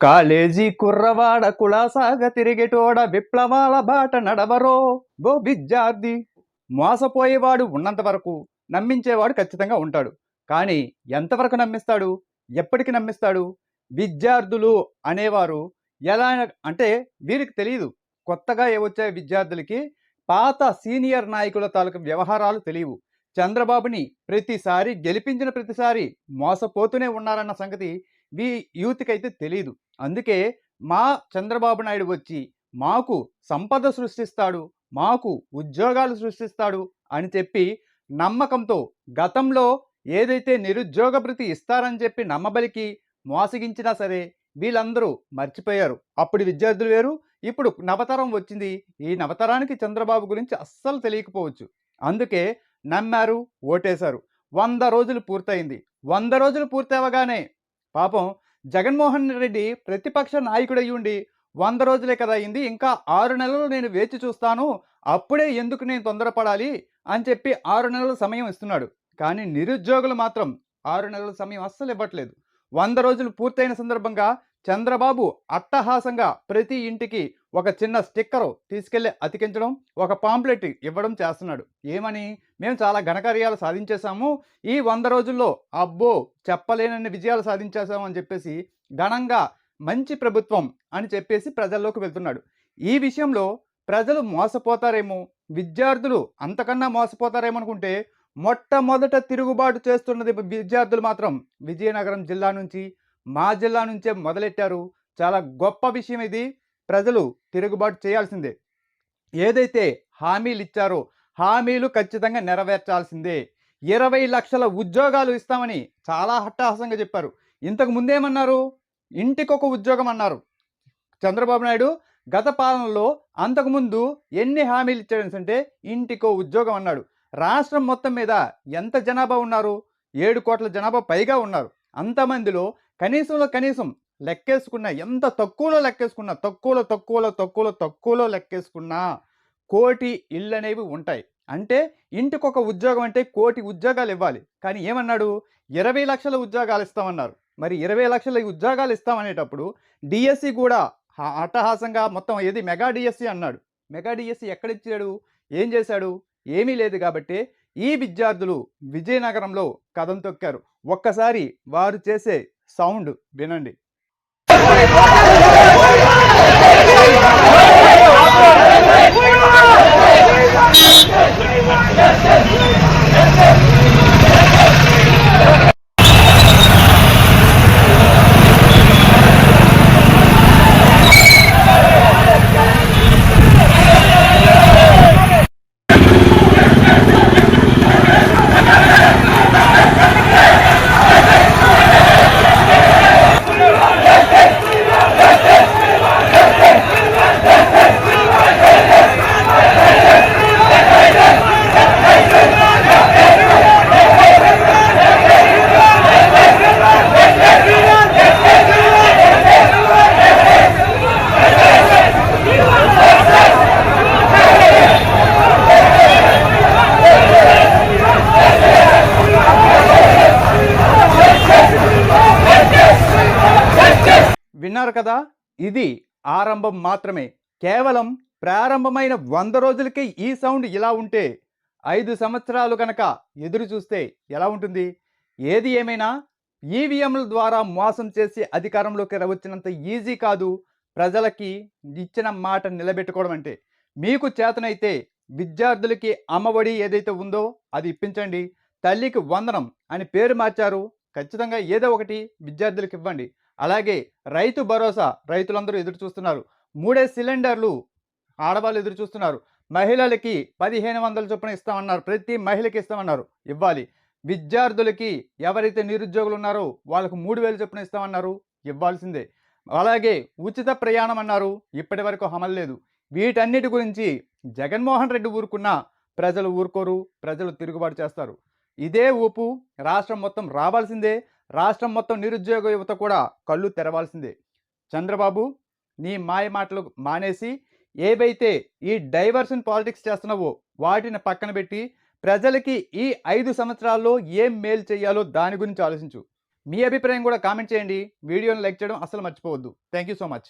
College కుర్రవాడ కులాసాగ తిరిగేటోడ విప్లవాల బాట నడవరో go విద్యార్థి. మోసపోయేవాడు ఉన్నంత వరకు నమ్మించేవాడు ఖచ్చితంగా ఉంటాడు. కానీ ఎంతవరకు నమ్మిస్తాడు? ఎప్పటికి నమ్మిస్తాడు? విద్యార్థులు అనేవారు ఎలా అంటే వీరికి తెలియదు కొత్తగా వచ్చే విద్యార్థులకి? పాత సీనియర్ నాయకుల తాలూకు వ్యవహారాలు తెలియవు. చంద్రబాబుని ప్రతిసారి గెలిపించిన ప్రతిసారి మోసపోతూనే ఉన్నారన్న సంగతి వీ యూత్కి అయితే తెలియదు అందుకే మా చంద్రబాబు నాయుడు వచ్చి మాకు సంపద సృష్టిస్తాడు మాకు ఉద్యోగాలు సృష్టిస్తాడు అని చెప్పి నమ్మకంతో గతంలో ఏదైతే నిరుద్యోగ భృతి ఇస్తారని చెప్పి నమ్మబలికి మోసగించినా సరే వీళ్ళందరూ మర్చిపోయారు. అప్పుడు విద్యార్థులు వేరు ఇప్పుడు నవతరం వచ్చింది. ఈ నవతరానికి చంద్రబాబు గురించి అస్సలు తెలియకపోవచ్చు. అందుకే నమ్మారు ఓటేశారు. వంద రోజులు పూర్తయింది. వంద రోజులు పూర్తవగానే పాపం జగన్మోహన్ రెడ్డి ప్రతిపక్ష నాయకుడై ఉండి వంద రోజులే కదా అయింది ఇంకా ఆరు నెలలు నేను వేచి చూస్తాను అప్పుడే ఎందుకు నేను తొందరపడాలి అని చెప్పి ఆరు నెలల సమయం ఇస్తున్నాడు. కానీ నిరుద్యోగులు మాత్రం ఆరు నెలల సమయం అస్సలు ఇవ్వట్లేదు. వంద రోజులు పూర్తయిన సందర్భంగా చంద్రబాబు అట్టహాసంగా ప్రతి ఇంటికి ఒక చిన్న స్టిక్కరు తీసుకెళ్ళి అతికించడం ఒక పాంప్లెట్ ఇవ్వడం చేస్తున్నాడు. ఏమని? మేము చాలా ఘనకార్యాలు సాధించేశాము. ఈ వంద రోజుల్లో అబ్బో! చెప్పలేనన్ని విజయాలు సాధించేశాము అని చెప్పేసి ఘనంగా మంచి ప్రభుత్వం అని చెప్పేసి ప్రజల్లోకి వెళ్తున్నాడు. ఈ విషయంలో ప్రజలు మోసపోతారేమో? విద్యార్థులు అంతకన్నా మోసపోతారేమో అనుకుంటే మొట్టమొదట తిరుగుబాటు చేస్తున్నది విద్యార్థులు మాత్రం విజయనగరం జిల్లా నుంచి మా జిల్లా నుంచే మొదలెట్టారు. చాలా గొప్ప విషయం ఇది. ప్రజలు తిరుగుబాటు చేయాల్సిందే. ఏదైతే హామీలు ఇచ్చారో హామీలు ఖచ్చితంగా నెరవేర్చాల్సిందే. ఇరవై లక్షల ఉద్యోగాలు ఇస్తామని చాలా హట్టాహసంగా చెప్పారు. ఇంతకు ముందేమన్నారు? ఇంటికొక ఉద్యోగం అన్నారు చంద్రబాబు నాయుడు గత పాలనలో అంతకుముందు ఎన్ని హామీలు ఇచ్చాడు అంటే ఇంటికో ఉద్యోగం అన్నాడు రాష్ట్రం మొత్తం మీద ఎంత జనాభా ఉన్నారు? ఏడు కోట్ల జనాభా పైగా ఉన్నారు. అంతమందిలో కనీసంలో కనీసం లెక్కేసుకున్న ఎంత తక్కువలో లెక్కేసుకున్నా తక్కువలో తక్కువలో తక్కువలో తక్కువలో లెక్కేసుకున్నా కోటి ఇళ్ళు అనేవి ఉంటాయి. అంటే ఇంటికొక ఉద్యోగం అంటే కోటి ఉద్యోగాలు ఇవ్వాలి. కానీ ఏమన్నాడు? ఇరవై లక్షల ఉద్యోగాలు ఇస్తామన్నారు. మరి ఇరవై లక్షల ఉద్యోగాలు ఇస్తామనేటప్పుడు డిఎస్సి కూడా అట్టహాసంగా మొత్తం ఏది? మెగా డిఎస్సి అన్నాడు. మెగా డిఎస్సి ఎక్కడిచ్చాడు? ఏం చేశాడు? ఏమీ లేదు కాబట్టి ఈ విద్యార్థులు విజయనగరంలో కథం తొక్కారు. ఒక్కసారి వారు చేసే సౌండ్ వినండి. আপনার విన్నారు కదా ఇది ఆరంభం మాత్రమే. కేవలం ప్రారంభమైన వంద రోజులకే ఈ సౌండ్ ఇలా ఉంటే ఐదు సంవత్సరాలు కనుక ఎదురు చూస్తే ఎలా ఉంటుంది? ఏది ఏమైనా ఈవీఎంల ద్వారా మోసం చేసి అధికారంలోకి వచ్చినంత ఈజీ కాదు. ప్రజలకి ఇచ్చిన మాట నిలబెట్టుకోవడం అంటే. మీకు చేతనైతే విద్యార్థులకి అమ్మఒడి ఏదైతే ఉందో అది ఇప్పించండి. తల్లికి వందనం అని పేరు మార్చారు. ఖచ్చితంగా ఏదో ఒకటి విద్యార్థులకు ఇవ్వండి. అలాగే రైతు భరోసా రైతులందరూ ఎదురు చూస్తున్నారు. మూడే సిలిండర్లు ఆడవాళ్ళు ఎదురు చూస్తున్నారు. మహిళలకి పదిహేను వందల చొప్పున ఇస్తామన్నారు. ప్రతి మహిళకి ఇస్తామన్నారు. ఇవ్వాలి. విద్యార్థులకి ఎవరైతే నిరుద్యోగులు ఉన్నారో వాళ్ళకు మూడు వేలు చొప్పున ఇస్తామన్నారు. ఇవ్వాల్సిందే. అలాగే ఉచిత ప్రయాణం అన్నారు. ఇప్పటి వరకు అమలు లేదు. వీటన్నిటి గురించి జగన్మోహన్ రెడ్డి ఊరుకున్నా ప్రజలు ఊరుకోరు ప్రజలు తిరుగుబాటు చేస్తారు. ఇదే ఊపు రాష్ట్రం మొత్తం రావాల్సిందే. రాష్ట్రం మొత్తం నిరుద్యోగ యువత కూడా కళ్ళు తెరవాల్సిందే. చంద్రబాబు నీ మాయ మాటలు మానేసి ఏవైతే ఈ డైవర్షన్ పాలిటిక్స్ చేస్తున్నావో వాటిని పక్కన పెట్టి ప్రజలకి ఈ ఐదు సంవత్సరాల్లో ఏం మేలు చేయాలో దాని గురించి ఆలోచించు. మీ అభిప్రాయం కూడా కామెంట్ చేయండి. వీడియోని లైక్ చేయడం అసలు మర్చిపోవద్దు. Thank you so much.